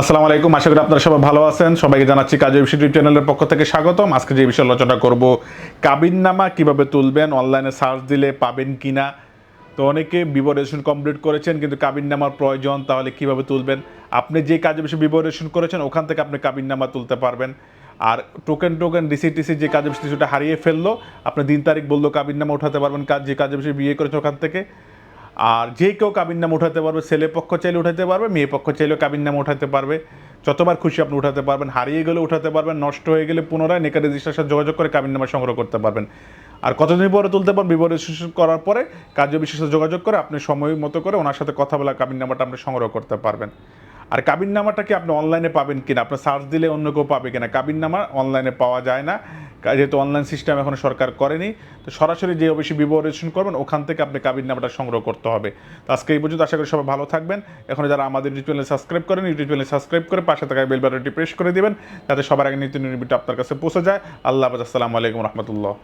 আসসালামু আলাইকুম। আশা করি আপনারা সবাই ভালো আছেন। সবাইকে জানাচ্ছি কাজী বিষয় চ্যানেলের পক্ষ থেকে স্বাগতম। আজকে যে বিষয়ে আলোচনা করব, কাবিননামা কীভাবে তুলবেন, অনলাইনে সার্চ দিলে পাবেন কি না তো অনেকে বিবরেশন কমপ্লিট করেছেন, কিন্তু কাবিননামার প্রয়োজন, তাহলে কীভাবে তুলবেন? আপনি যে কাজে বিষয়ে বিবরেশন করেছেন, ওখান থেকে আপনি কাবিননামা তুলতে পারবেন। আর টোকেন টোকেন রিসিট টিসিট যে কাজে বিষয় সেটা হারিয়ে ফেলল, আপনি দিন তারিখ বলল কাবিননামা উঠাতে পারবেন, কাজ যে কাজে বিষয়ে বিয়ে করেছে ওখান থেকে। আর যে কেউ কাবিন নাম উঠাতে পারবে, ছেলে পক্ষ চাইলে উঠাতে পারবে, মেয়ে পক্ষ চাইলেও কাবিন নাম উঠাতে পারবে। যতবার খুশি আপনি উঠাতে পারবেন, হারিয়ে গেলে উঠাতে পারবেন, নষ্ট হয়ে গেলে পুনরায় নেকা রেজিস্ট্রার সাথে যোগাযোগ করে কাবিন নামা সংগ্রহ করতে পারবেন। আর কতদিন পরে তুলতে পারবেন বিবরেশন করার পরে কার্য বিশেষে যোগাযোগ করে আপনি সময় মতো করে ওনার সাথে কথা বলা কাবিন নামাটা আপনি সংগ্রহ করতে পারবেন। আর কাবিন নামাটা কি আপনি অনলাইনে পাবেন কিনা? আপনার সার্চ দিলে অন্য কেউ পাবে কিনা? কাবিন নামা অনলাইনে পাওয়া যায় না। যেহেতু অনলাইন সিস্টেম এখন সরকার করেনি, তো সরাসরি যে অফিসে বিবরেশন করবেন, ওখান থেকে আপনি কাবির নামটা সংগ্রহ করতে হবে। তো আজকে এই পর্যন্ত আশা করি সবাই ভালো থাকবেন। এখন যারা আমাদের ইউটিউব চ্যানেল সাবস্ক্রাইব করেন ইউটিউব চ্যানেল সাবস্ক্রাইব করে পাশে থাকা বেল বাটনটি প্রেস করে দেবেন, যাতে সবার আগে নিত্য নিয়মিত আপনার কাছে পৌঁছে যায়। আল্লাহ আসসালামু আলাইকুম রহমতুল্লাহ।